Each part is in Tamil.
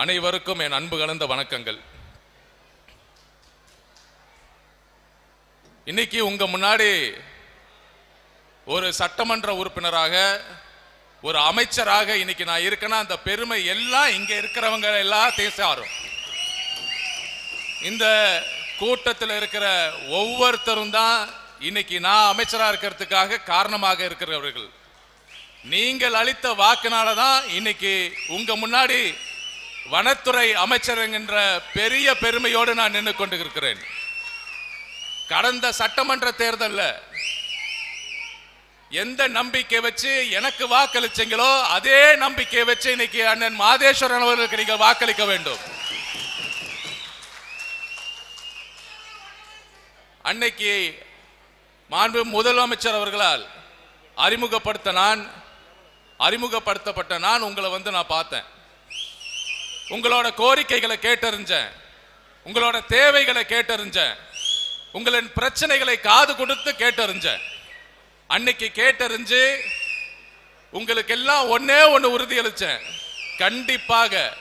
அனைவருக்கும் என் அன்பு கலந்த வணக்கங்கள். இன்னைக்கு உங்க முன்னாடி ஒரு சட்டமன்ற உறுப்பினராக ஒரு அமைச்சராக இன்னைக்கு நான் இருக்கேன்னா அந்த பெருமை எல்லாம் இங்க இருக்கிறவங்க எல்லாத்தையும் சாரும். இந்த கூட்டத்தில் இருக்கிற ஒவ்வொருத்தரும் தான் இன்னைக்கு நான் அமைச்சரா இருக்கிறதுக்காக காரணமாக இருக்கிறவர்கள். நீங்கள் அளித்த வாக்குனால தான் இன்னைக்கு உங்க முன்னாடி வனத்துறை அமைச்சர் என்கின்ற பெரிய பெருமையோடு நான் நின்று கொண்டு இருக்கிறேன் கடந்த சட்டமன்ற தேர்தலில் எந்த நம்பிக்கை வச்சு எனக்கு வாக்களிச்சீங்களோ அதே நம்பிக்கை வச்சு இன்னைக்கு அண்ணன் மாதேஸ்வரன் அவர்களுக்கு நீங்கள் வாக்களிக்க வேண்டும். அன்னைக்கு மாண்பு முதலமைச்சர் அவர்களால் அறிமுகப்படுத்த நான் அறிமுகப்படுத்தப்பட்ட நான் உங்களை வந்து நான் பார்த்தேன். உங்களோட கோரிக்கைகளை கேட்டறிஞ்சேன். உங்களோட தேவைகளை கேட்டறிஞ்சேன். உங்களின் பிரச்சனைகளை காது கொடுத்து கேட்டறிஞ்சேன். அன்னைக்கு கேட்டறிஞ்சு உங்களுக்கு எல்லாம் ஒன்னே ஒன்று உறுதியளிச்சேன். கண்டிப்பாக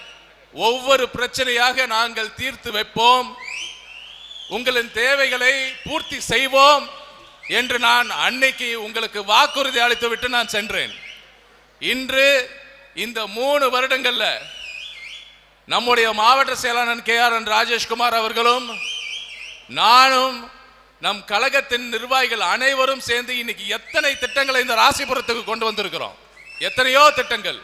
ஒவ்வொரு பிரச்சனையாக நாங்கள் தீர்த்து வைப்போம். உங்களின் தேவைகளை பூர்த்தி செய்வோம் என்று நான் அன்னைக்கு உங்களுக்கு வாக்குறுதி அளித்து விட்டு நான் சென்றேன். இன்று இந்த மூணு வருடங்கள்ல நம்முடைய மாவட்ட செயலாளர் கே ஆர் என் ராஜேஷ்குமார் அவர்களும் நானும் நம் கழகத்தின் நிர்வாகிகள் அனைவரும் சேர்ந்து இன்னைக்கு எத்தனை திட்டங்களை இந்த ராசிபுரத்துக்கு கொண்டு வந்திருக்கிறோம்? எத்தனையோ திட்டங்கள்.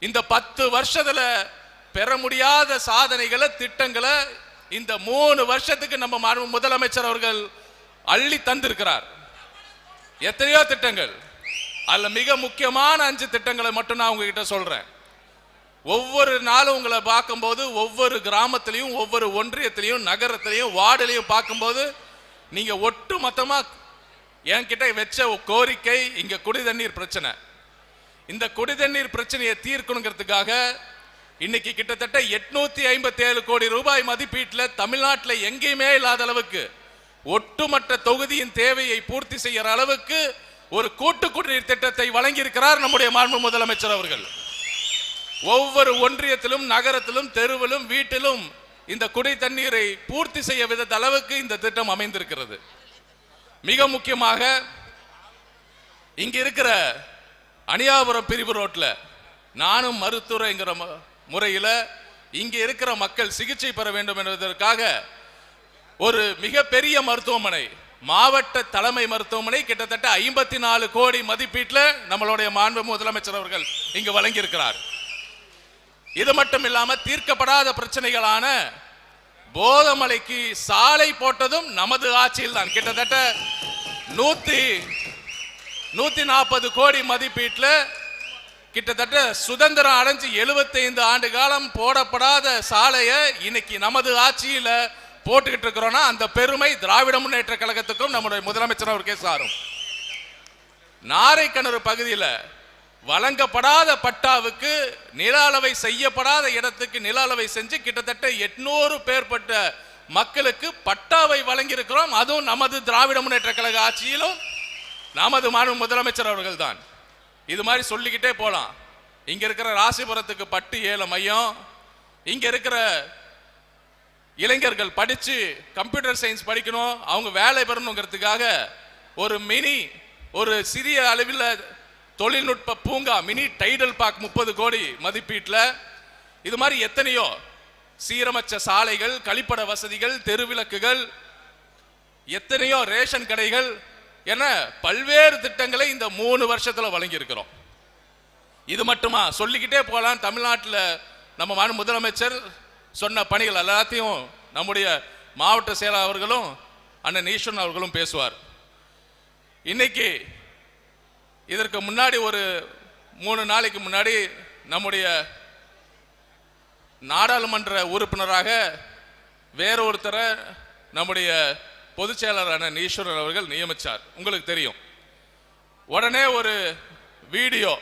இந்த பத்து வருஷத்துல பெற முடியாத சாதனைகளை திட்டங்களை இந்த மூணு வருஷத்துக்கு நம்ம முதலமைச்சர் அவர்கள் அள்ளி தந்திருக்கிறார். எத்தனையோ திட்டங்கள். அதுல மிக முக்கியமான அஞ்சு திட்டங்களை மட்டும் நான் உங்ககிட்ட சொல்றேன். ஒவ்வொரு நாளும் உங்களை பார்க்கும்போது ஒவ்வொரு கிராமத்திலையும் ஒவ்வொரு ஒன்றியத்திலையும் நகரத்திலையும் வார்டுலையும் பார்க்கும்போது நீங்க ஒட்டு மொத்தமா என்கிட்ட வச்ச கோரிக்கை இங்க குடி தண்ணீர் பிரச்சனை. இந்த குடி தண்ணீர் பிரச்சனையை தீர்க்கணுங்கிறதுக்காக இன்னைக்கு கிட்டத்தட்ட எட்நூத்தி ஐம்பத்தி ஏழு கோடி ரூபாய் மதிப்பீட்டில் தமிழ்நாட்டில் எங்கேயுமே இல்லாத அளவுக்கு ஒட்டுமொத்த தொகுதியின் தேவையை பூர்த்தி செய்யற அளவுக்கு ஒரு கூட்டு குடிநீர் திட்டத்தை வழங்கியிருக்கிறார் நம்முடைய மாண்பு முதலமைச்சர் அவர்கள். ஒவ்வொரு ஒன்றியத்திலும் நகரத்திலும் தெருவிலும் வீட்டிலும் இந்த குடி தண்ணீரை பூர்த்தி செய்ய வித அளவுக்கு இந்த திட்டம் அமைந்திருக்கிறது. மிக முக்கியமாக இங்க இருக்கிற அணியாபுரம் பிரிவு ரோட்ல நானும் மருத்துவரைங்கிற முறையில் முறையில இங்க இருக்கிற மக்கள் சிகிச்சை பெற வேண்டும் என்பதற்காக ஒரு மிகப்பெரிய மருத்துவமனை மாவட்ட தலைமை மருத்துவமனை கிட்டத்தட்ட ஐம்பத்தி நாலு கோடி மதிப்பீட்டில் நம்மளுடைய மாண்பு முதலமைச்சர் அவர்கள் இங்கு வழங்கியிருக்கிறார். இது மட்டும் இல்லாம தீர்க்கப்படாத பிரச்சனைகளான போதமலைக்கு சாலை போட்டதும் நமது ஆட்சியில் தான் கிட்டத்தட்ட நூத்தி நூத்தி நாற்பது கோடி மதிப்பீட்டில் கிட்டத்தட்ட சுதந்திரம் அடைஞ்சு 75 ஆண்டு காலம் போடப்படாத சாலையை இன்னைக்கு நமது ஆட்சியில் போட்டுக்கிட்டு இருக்கிறோம்னா அந்த பெருமை திராவிட முன்னேற்ற கழகத்துக்கும் நம்முடைய முதலமைச்சர் அவருக்கே சாரும். நாரைக்கணறு பகுதியில் வழங்கப்படாத பட்டாவுக்கு நில அளவை செய்யப்படாத இடத்துக்கு நில அளவை செஞ்சு கிட்டத்தட்ட எட்நூறு பேர்பட்ட மக்களுக்கு பட்டாவை வழங்கியிருக்கிறோம். அதுவும் நமது திராவிட முன்னேற்ற கழக ஆட்சியிலும் நமது மாநில முதலமைச்சர் அவர்கள் தான் இது மாதிரி சொல்லிக்கிட்டே போகலாம் இங்கே இருக்கிற ராசிபுரத்துக்கு பட்டு ஏல மையம் இங்கே இருக்கிற இளைஞர்கள் படித்து கம்ப்யூட்டர் சயின்ஸ் படிக்கணும் அவங்க வேலை பெறணுங்கிறதுக்காக ஒரு மினி ஒரு சிறிய அளவில் தொழில்நுட்ப பூங்கா மினி டைடல் பார்க் முப்பது கோடி மதிப்பீட்டில். இது மாதிரி எத்தனையோ சீரமைச்ச சாலைகள் கழிப்பட வசதிகள் தெருவிளக்குகள் எத்தனையோ ரேஷன் கடைகள் என பல்வேறு திட்டங்களை இந்த மூணு வருஷத்தில் வழங்கியிருக்கிறோம். இது மட்டுமா? சொல்லிக்கிட்டே போகலாம். தமிழ்நாட்டில் நம்ம மாநில முதலமைச்சர் சொன்ன பணிகள் எல்லாத்தையும் நம்முடைய மாவட்ட செயலாளர்களும் அவர்களும் அண்ணன் ஈஸ்வரன் அவர்களும் பேசுவார். இன்னைக்கு இதற்கு முன்னாடி ஒரு மூணு நாளைக்கு முன்னாடி நம்முடைய நாடாளுமன்ற உறுப்பினராக வேற ஒருத்தரை நம்முடைய பொதுச் செயலாளர் ஈஸ்வரன் அவர்கள் நியமிச்சார். உங்களுக்கு தெரியும். உடனே ஒரு வீடியோ.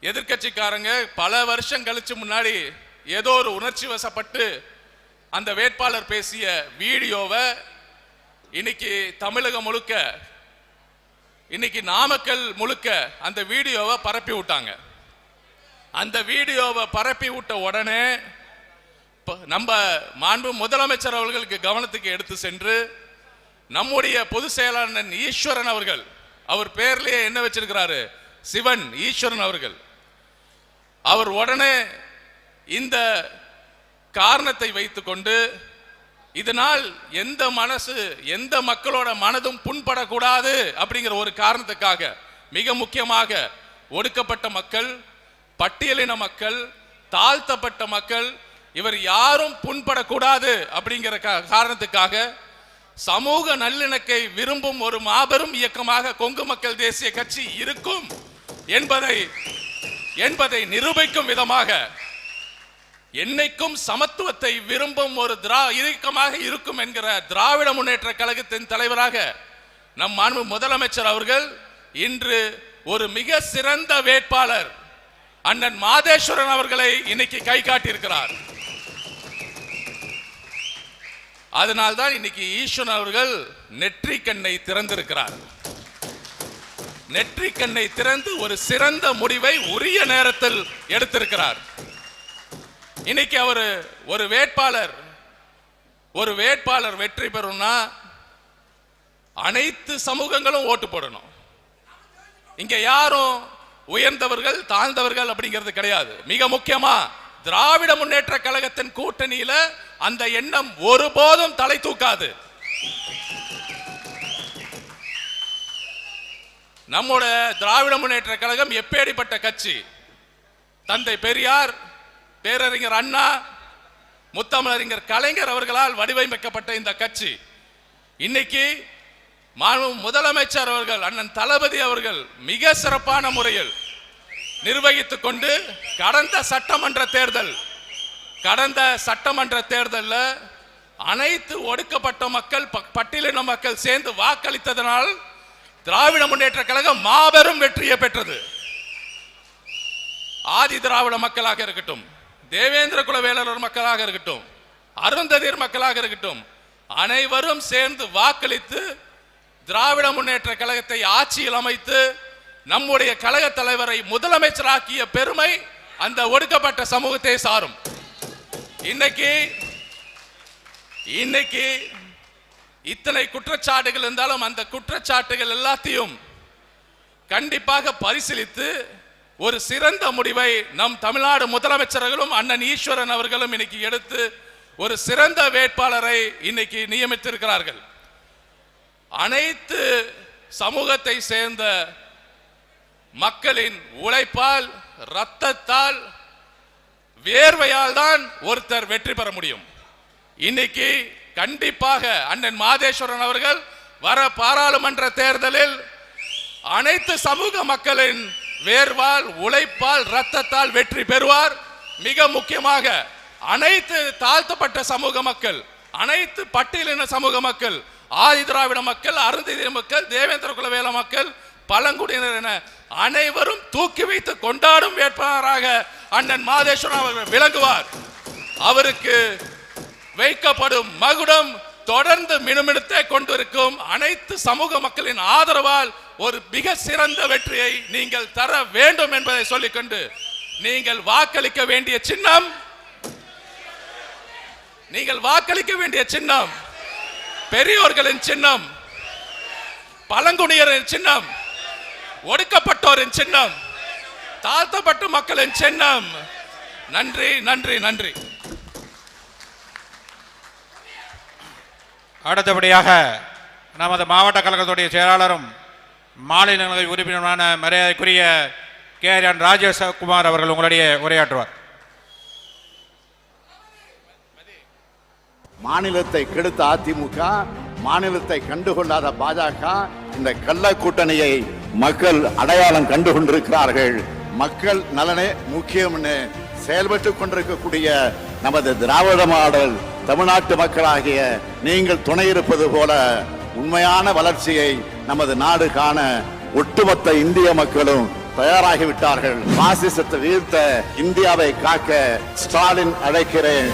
எதிர்க்கட்சிக்காரங்க பல வருஷம் கழிச்சு முன்னாடி ஏதோ ஒரு உணர்ச்சி வசப்பட்டு அந்த வேட்பாளர் பேசிய வீடியோவை இன்னைக்கு தமிழகம் முழுக்க இன்னைக்கு நாமக்கல் முழுக்க அந்த வீடியோவை பரப்பி விட்டாங்க. அந்த வீடியோவை பரப்பி விட்ட உடனே நம்ம மாண்பு முதலமைச்சர் அவர்களுக்கு கவனத்துக்கு எடுத்து சென்று நம்முடைய பொதுச் செயலாளர் ஈஸ்வரன் அவர்கள் அவர் பேர்லயே என்ன வச்சிருக்கிறாரு? சிவன் ஈஸ்வரன் அவர்கள். அவர் உடனே இந்த காரணத்தை வைத்துக்கொண்டு இதனால் எந்த மனசு எந்த மக்களோட மனதும் புண்படக்கூடாது அப்படிங்கிற ஒரு காரணத்துக்காக மிக முக்கியமாக ஒடுக்கப்பட்ட மக்கள் பட்டியலின மக்கள் தாழ்த்தப்பட்ட மக்கள் இவர் யாரும் புண்படக்கூடாது அப்படிங்கிற காரணத்துக்காக சமூக நல்லிணக்கை விரும்பும் ஒரு மாபெரும் இயக்கமாக கொங்கு மக்கள் தேசிய கட்சி இருக்கும் என்பதை என்பதை நிரூபிக்கும் விதமாக என்னைக்கும் சமத்துவத்தை விரும்பும் ஒரு திரா இயக்கமாக இருக்கும் என்கிற திராவிட முன்னேற்ற கழகத்தின் தலைவராக நம் மாண்பு முதலமைச்சர் அவர்கள் இன்று ஒரு மிக சிறந்த வேட்பாளர் அண்ணன் மாதேஸ்வரன் அவர்களை இன்னைக்கு கை காட்டியிருக்கிறார். அதனால்தான் இன்னைக்கு ஈஸ்வரன் அவர்கள் நெற்றி கண்ணை திறந்திருக்கிறார். நெற்றி கண்ணை திறந்து ஒரு சிறந்த முடிவை உரிய நேரத்தில் எடுத்திருக்கிறார். இன்னைக்கு அவர் ஒரு வேட்பாளர். ஒரு வேட்பாளர் வெற்றி பெறும்னா அனைத்து சமூகங்களும் ஓட்டு போடணும். இங்க யாரும் உயர்ந்தவர்கள் தாழ்ந்தவர்கள் அப்படிங்கிறது கிடையாது. மிக முக்கியமா திராவிட முன்னேற்ற கழகத்தின் கூட்டணியில அந்த எண்ணம் ஒருபோதும் தலை தூக்காது. நம்மோட திராவிட முன்னேற்ற கழகம் எப்பேடிப்பட்ட கட்சி? தந்தை பெரியார் பேரறிஞர் அண்ணா முத்தமிழறிஞர் கலைஞர் அவர்களால் வடிவமைக்கப்பட்ட இந்த கட்சி. இன்னைக்கு மாண்பு முதலமைச்சர் அவர்கள் அண்ணன் தளபதி அவர்கள் மிக சிறப்பான முறையில் நிர்வகித்துக் கொண்டு கடந்த சட்டமன்ற தேர்தல் கடந்த சட்டமன்ற தேர்தலில் அனைத்து ஒடுக்கப்பட்ட மக்கள் ப- பட்டியலின மக்கள் சேர்ந்து வாக்களித்ததனால் திராவிட முன்னேற்ற கழகம் மாபெரும் வெற்றியை பெற்றது. ஆதி திராவிட மக்களாக இருக்கட்டும் தேவேந்திர குல வேளாளர் மக்களாக இருக்கட்டும் அருந்ததியர் மக்களாக இருக்கட்டும் அனைவரும் சேர்ந்து வாக்களித்து திராவிட முன்னேற்ற கழகத்தை ஆட்சியில் அமைத்து நம்முடைய கழக தலைவரை முதலமைச்சராக்கிய பெருமை அந்த ஒடுக்கப்பட்ட சமூகத்தை சாரும். இன்னைக்கு இன்னைக்கு இத்தனை குற்றச்சாட்டுகள் இருந்தாலும் அந்த குற்றச்சாட்டுகள் எல்லாத்தையும் கண்டிப்பாக பரிசீலித்து ஒரு சிறந்த முடிவை நம் தமிழ்நாடு முதலமைச்சர்களும் அண்ணன் ஈஸ்வரன் அவர்களும் இன்னைக்கு எடுத்து ஒரு சிறந்த வேட்பாளரை இன்னைக்கு நியமித்திருக்கிறார்கள். அனைத்து சமூகத்தை சேர்ந்த மக்களின் உழைப்பால் ரத்தத்தால் வேர்வையால் தான் ஒருத்தர் வெற்றி பெற முடியும். இன்னைக்கு கண்டிப்பாக அண்ணன் மாதேஸ்வரன் அவர்கள் வர பாராளுமன்ற தேர்தலில் அனைத்து சமூக மக்களின் வேர்வால் உழைப்பால் ரத்தத்தால் வெற்றி பெறுவார். மிக முக்கியமாக அனைத்து தாழ்த்தப்பட்ட சமூக மக்கள் அனைத்து பட்டியலின சமூக மக்கள் ஆதி திராவிட மக்கள் அருந்ததிய மக்கள் தேவேந்திர குலவேல மக்கள் பழங்குடியினர் என அனைவரும் தூக்கி வைத்து கொண்டாடும் வேட்பாளராக அண்ணன் மாதேஸ்வரன் அவர்கள் விளங்குவார். அவருக்கு வைக்கப்படும் மகுடம் தொடர்ந்து மினுமினுத்தே கொண்டிருக்கும் அனைத்து சமூக மக்களின் ஆதரவால் ஒரு மிக சிறந்த வெற்றியை நீங்கள் தர வேண்டும் என்பதை சொல்லிக்கொண்டு நீங்கள் வாக்களிக்க வேண்டிய சின்னம் நீங்கள் வாக்களிக்க வேண்டிய சின்னம் பெரியோர்களின் சின்னம் பழங்குடியரின் சின்னம் ஒடுக்கப்பட்டோரின் சின்னம் தாழ்த்தப்பட்ட மக்களின் சின்னம். நன்றி நன்றி நன்றி. அடுத்தபடியாக நமது மாவட்ட கழகத்துடைய செயலாளரும் மாநிலங்களவை உறுப்பினருமான மரியாதைக்குரிய கே ஆர் என் ராஜேஷ்குமார் அவர்கள் உங்களுடைய உரையாற்றுவார். மாநிலத்தை கெடுத்த அதிமுக மாநிலத்தை கண்டுகொள்ளாத பாஜக இந்த கள்ள கூட்டணியை மக்கள் அடையாளம் கண்டு கொண்டிருக்கிறார்கள் மக்கள் நலனே முக்கியம்னு செயல்பட்டு கொண்டிருக்கக்கூடிய நமது திராவிட மாடல் தமிழ்நாட்டு மக்களாகிய நீங்கள் துணை இருப்பது போல உண்மையான வளர்ச்சியை நமது நாடு காண ஒட்டுமொத்த இந்திய மக்களும் தயாராகிவிட்டார்கள். பாசிசத்தை வீழ்த்த இந்தியாவை காக்க ஸ்டாலின் அழைக்கிறேன்.